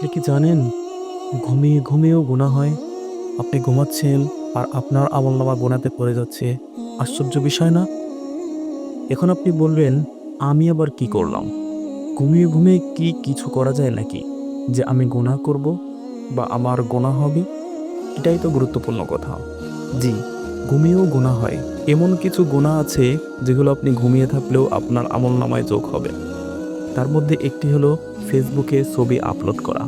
আপনি কি জানেন? ঘুমিয়ে ঘুমিয়েও গোনা হয়। আপনি ঘুমাচ্ছেন আর আপনার আমল নামা গোনাতে পড়ে যাচ্ছে। আশ্চর্য বিষয় না? এখন আপনি বলবেন, আমি আবার কি করলাম? ঘুমিয়ে ঘুমিয়ে কি কিছু করা যায় নাকি? যে আমি গোনা করব বা আমার গোনা হবে? এটাই তো গুরুত্বপূর্ণ কথা। জি, ঘুমিয়েও গোনা হয়। এমন কিছু গোনা আছে যেগুলো আপনি ঘুমিয়ে থাকলেও আপনার আমল নামায় যোগ হবে। তার মধ্যে একটি হলো ফেসবুকে ছবি আপলোড করা।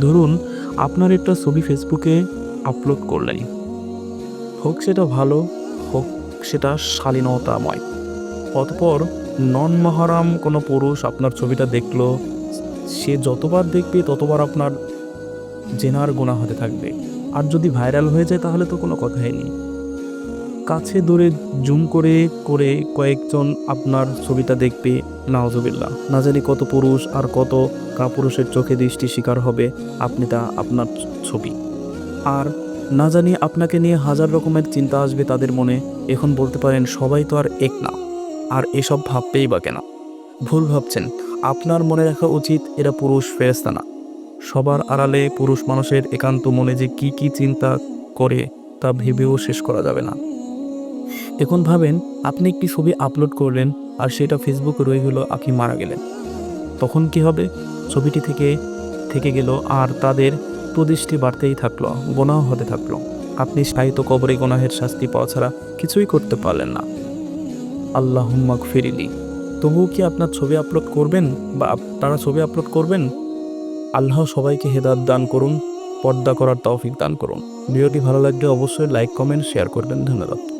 ধরুন, আপনার একটা ছবি ফেসবুকে আপলোড করলেন। হোক সেটা ভালো, হোক সেটা শালীনতাময়। অতপর নন মহারাম কোনো পুরুষ আপনার ছবিটা দেখল, সে যতবার দেখবে ততবার আপনার জেনার গোনা হতে থাকবে। আর যদি ভাইরাল হয়ে যায় তাহলে তো কোনো কথাই নেই। কাছে দূরে জুম করে করে কয়েকজন আপনার ছবিটা দেখবে নাওজবিল্লা না জানি কত পুরুষ আর কত কাপুরুষের চোখে দৃষ্টি শিকার হবে আপনি তা আপনার ছবি। আর না জানি আপনাকে নিয়ে হাজার রকমের চিন্তা আসবে তাদের মনে, এখন বলতে পারেন সবাই তো আর এক না। আর এসব ভাববেই বা কেন? ভুল ভাবছেন, আপনার মনে রাখা উচিত এরা পুরুষ ফেরেস্তা না। সবার আড়ালে পুরুষ মানুষের একান্ত মনে যে কি কি চিন্তা করে তা ভেবেও শেষ করা যাবে না। এখন ভাবেন, আপনি একটি ছবি আপলোড করলেন আর সেটা ফেসবুকে রয়ে গেল, আপনি মারা গেলেন। তখন কি হবে? ছবিটি থেকে থেকে গেল আর তাদের প্রদৃষ্টি বাড়তেই থাকল গোনাও হতে থাকল। আপনি সাহিত্য কবরে গোনাহের শাস্তি পাওয়া ছাড়া কিছুই করতে পারলেন না। আল্লাহ হুম্মাক ফিরিলি তবুও কি আপনার ছবি আপলোড করবেন বা আপনারা ছবি আপলোড করবেন? আল্লাহ সবাইকে হেদাত দান করুন, পর্দা করার তৌফিক দান করুন। ভিডিওটি ভালো লাগলে অবশ্যই লাইক কমেন্ট শেয়ার করবেন। ধন্যবাদ।